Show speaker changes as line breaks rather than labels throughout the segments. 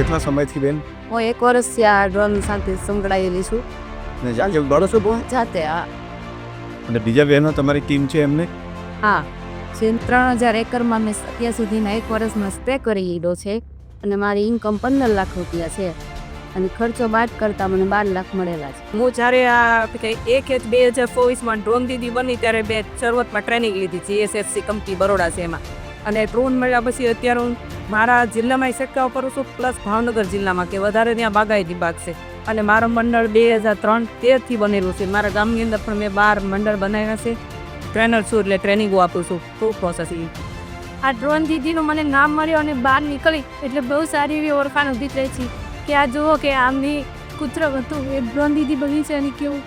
કેટલા સમયથી બેન?
હું એક વર્ષથી આ ડ્રોન સાથે સંકળાયેલી છું.
ને જાતે ઉડાડો છો બહુ?
જાતે હા.
અને બીજા બહેનો તમારી ટીમ છે એમને?
હા. જે ત્રણ હજાર એકરમાં મેં અત્યાર સુધીના એક વર્ષમાં સ્પ્રે કરી લીધો છે અને મારી ઇન્કમ પંદર લાખ રૂપિયા છે. અને ખર્ચો બાદ કરતાં મને બાર લાખ મળેલા છે.
હું જ્યારે આ એક એચ બે હજાર ચોવીસમાં ડ્રોન દીદી બની ત્યારે બે શરૂઆતમાં ટ્રેનિંગ લીધી જીએસએસસી કંપની બરોડા છે એમાં. અને ડ્રોન મળ્યા પછી અત્યારે હું મારા જિલ્લામાં છંટકાવ કરું છું પ્લસ ભાવનગર જિલ્લામાં કે વધારે ત્યાં બાગાયતી બાગ છે. અને મારો મંડળ બે હજાર ત્રણ તેરથી બનેલું છે. મારા ગામની અંદર પણ મેં બાર મંડળ બનાવ્યા છે. ટ્રેનર છું એટલે ટ્રેનિંગો આપું છું. ફૂલ પ્રોસેસિંગ
આ ડ્રોન દીદીનું મને નામ મળ્યો અને બહાર નીકળી એટલે બહુ સારી એવી ઓળખાણ ઊભી થઈ છે. કે આ જુઓ કે આમની કૂતરો હતું. એ ડ્રોન દીદી બની છે અને કેવું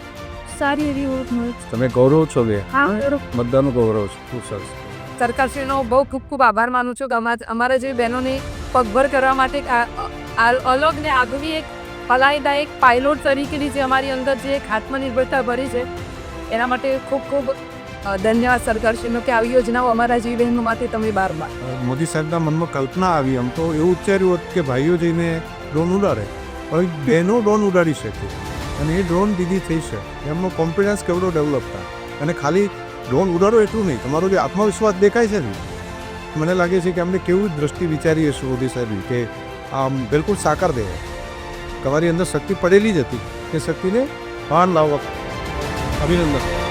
સારી એવી ઓળખ મળે
તમે ગૌરવ છો બે
હા.
બધાનું ગૌરવ છે. ખૂબ સરસ.
સરકારશ્રીનો બહુ ખૂબ ખૂબ આભાર માનું છું. કે અમારા જેવી બહેનોની પગભર કરવા માટે અલગ ને આગવી એક ફલાયદાયક પાયલોટ તરીકેની જે અમારી અંદર જે એક આત્મનિર્ભરતા ભરી છે, એના માટે ખૂબ ખૂબ ધન્યવાદ સરકારશ્રીનો કે આવી યોજનાઓ અમારા જેવી બહેનો માટે તમે બાર બાર
મોદી સાહેબના મનમાં કલ્પના આવી આમ તો એવું વિચાર્યું હતું કે ભાઈઓ જઈને ડ્રોન ઉડાડે. પણ બહેનો ડ્રોન ઉડાડી શકે. અને એ ડ્રોન દીદી થઈ છે. એમનો કોન્ફિડન્સ કેવડો ડેવલપ થાય. અને ખાલી ડ્રોન ઉડાડો એટલું નહીં. તમારો જે આત્મવિશ્વાસ દેખાય છે ને, મને લાગે છે કે અમને કેવું દ્રષ્ટિ વિચારી હશે મોદી સાહેબે કે આમ બિલકુલ સાકાર દે. તમારી અંદર શક્તિ પડેલી જ હતી. એ શક્તિને ભાન લાવવા અભિનંદન.